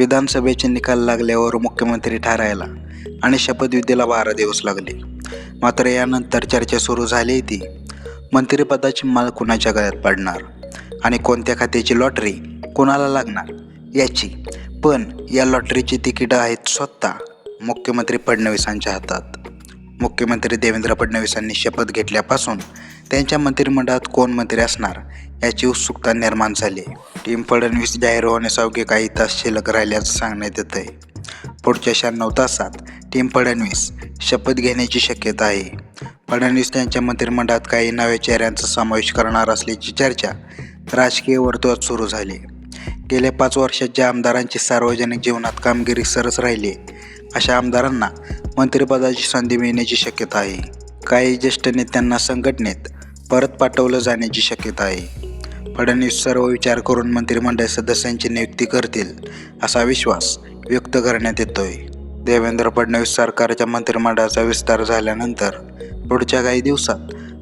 विधानसभेचे निकाल लागल्यावर मुख्यमंत्री ठरायला आणि शपथविधीला बारा दिवस लागले. मात्र यानंतर चर्चा सुरू झाली ती. मंत्रिपदाची माल कुणाच्या गळ्यात पडणार? आणि कोणत्या खात्याची लॉटरी कोणाला लागणार? याची. पण या लॉटरीची तिकीटं आहेत स्वतः मुख्यमंत्री फडणवीसांच्या हातात. मुख्यमंत्री देवेंद्र फडणवीसांनी शपथ घेतल्यापासून त्यांच्या मंत्रिमंडळात कोण मंत्री असणार याची उत्सुकता निर्माण झाली. टीम फडणवीस जाहीर होण्यास अवघे काही तास शिल्लक राहिल्याचं सांगण्यात येत आहे पुढच्या शहाण्णव तासात टीम फडणवीस शपथ घेण्याची शक्यता आहे. फडणवीस त्यांच्या मंत्रिमंडळात काही नव्या चेहऱ्यांचा समावेश करणार असल्याची चर्चा राजकीय वर्तुळात सुरू झाली. गेल्या पाच वर्षात ज्या आमदारांची सार्वजनिक जीवनात कामगिरी सरस राहिली अशा आमदारांना मंत्रिपदाची संधी मिळण्याची शक्यता आहे. काही ज्येष्ठ नेत्यांना संघटनेत परत पाठवलं जाण्याची शक्यता आहे. फडणवीस सर्व विचार करून मंत्रिमंडळ सदस्यांची नियुक्ती करतील असा विश्वास व्यक्त करण्यात येतोय. देवेंद्र फडणवीस सरकारच्या मंत्रिमंडळाचा विस्तार झाल्यानंतर पुढच्या काही दिवसात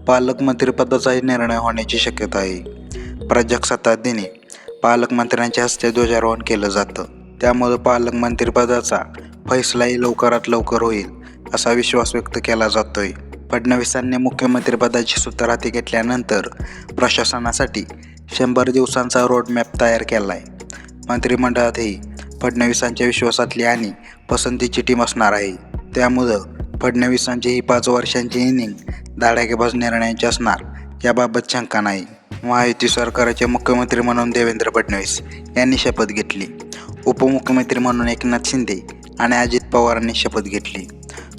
पालकमंत्रीपदाचाही निर्णय होण्याची शक्यता आहे. प्रजासत्ताक दिनी पालकमंत्र्यांच्या हस्ते ध्वजारोहण केलं जातं. त्यामुळं पालकमंत्रीपदाचा फैसलाही लवकरात लवकर होईल असा विश्वास व्यक्त केला जातोय. फडणवीसांनी मुख्यमंत्रीपदाची सूत्र हाती घेतल्यानंतर प्रशासनासाठी शंभर दिवसांचा रोडमॅप तयार केला आहे मंत्रिमंडळातही फडणवीसांच्या विश्वासातली आणि पसंतीची टीम असणार आहे. त्यामुळं फडणवीसांची ही पाच वर्षांची इनिंग धाडाकेबाज निर्णयांची असणार याबाबत शंका नाही. महायुती सरकारचे मुख्यमंत्री म्हणून देवेंद्र फडणवीस यांनी शपथ घेतली. उपमुख्यमंत्री म्हणून एकनाथ शिंदे आणि अजित पवारांनी शपथ घेतली.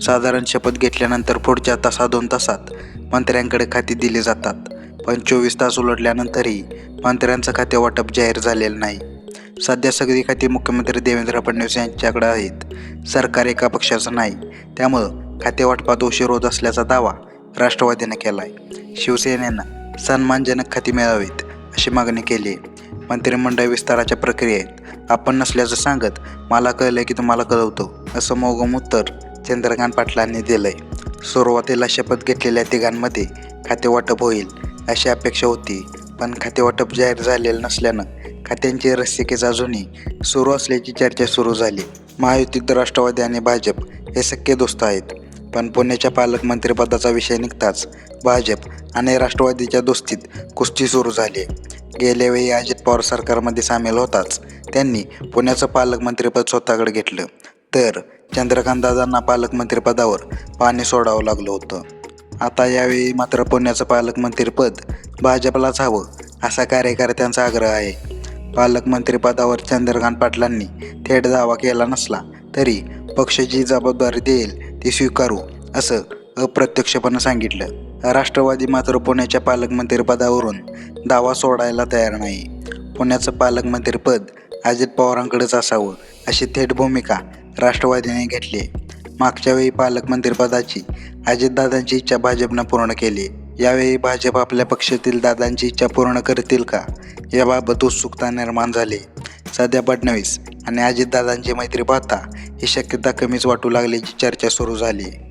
साधारण शपथ घेतल्यानंतर पुढच्या तासा दोन तासात मंत्र्यांकडे खाती दिली जातात. पण चोवीस तास उलटल्यानंतरही मंत्र्यांचं खाते वाटप जाहीर झालेलं नाही. सध्या सगळी खाती मुख्यमंत्री देवेंद्र फडणवीस यांच्याकडे आहेत. सरकार एका पक्षाचं नाही. त्यामुळं खाते वाटपात उशीर होत असल्याचा दावा राष्ट्रवादीनं केला आहे शिवसेनेनं सन्मानजनक खाती मिळावीत अशी मागणी केली आहे मंत्रिमंडळ विस्ताराच्या प्रक्रियेत आपण नसल्याचं सांगत मला कळलं की तुम्हाला कळवतो असं मोगम उत्तर चंद्रकांत पाटलांनी दिलंय. सुरुवातीला शपथ घेतलेल्या तिघांमध्ये खातेवाटप होईल अशी अपेक्षा होती. पण खातेवाटप जाहीर झालेलं नसल्यानं खात्यांची रस्सिकेच अजूनही सुरू असल्याची चर्चा सुरू झाली. महायुतीत राष्ट्रवादी आणि भाजप हे सख्खे दोस्त आहेत. पण पुण्याच्या पालकमंत्रीपदाचा विषय निघताच भाजप आणि राष्ट्रवादीच्या दोस्तीत कुस्ती सुरू झाली. गेल्या वेळी अजित पवार सरकारमध्ये सामील होताच त्यांनी पुण्याचं पालकमंत्रीपद स्वतःकडे घेतलं. तर चंद्रकांत दादांना पालकमंत्रीपदावर पाणी सोडावं लागलं होतं. आता यावेळी मात्र पुण्याचं पालकमंत्रीपद भाजपलाच हवं असा कार्यकर्त्यांचा आग्रह आहे. पालकमंत्रीपदावर चंद्रकांत पाटलांनी थेट दावा केला नसला तरी पक्ष जी जबाबदारी देईल ती स्वीकारू असं अप्रत्यक्षपणे सांगितलं. राष्ट्रवादी मात्र पुण्याच्या पालकमंत्रीपदावरून दावा सोडायला तयार नाही. पुण्याचं पालकमंत्रीपद अजित पवारांकडेच असावं अशी थेट भूमिका राष्ट्रवादीने घेतले. मागच्या वेळी पालकमंत्रीपदाची अजितदादांची इच्छा भाजपनं पूर्ण केली. यावेळी भाजप आपल्या पक्षातील दादांची इच्छा पूर्ण करतील का? याबाबत उत्सुकता निर्माण झाली. सध्या फडणवीस आणि अजितदादांची मैत्री पाहता ही शक्यता कमीच वाटू लागल्याची चर्चा सुरू झाली.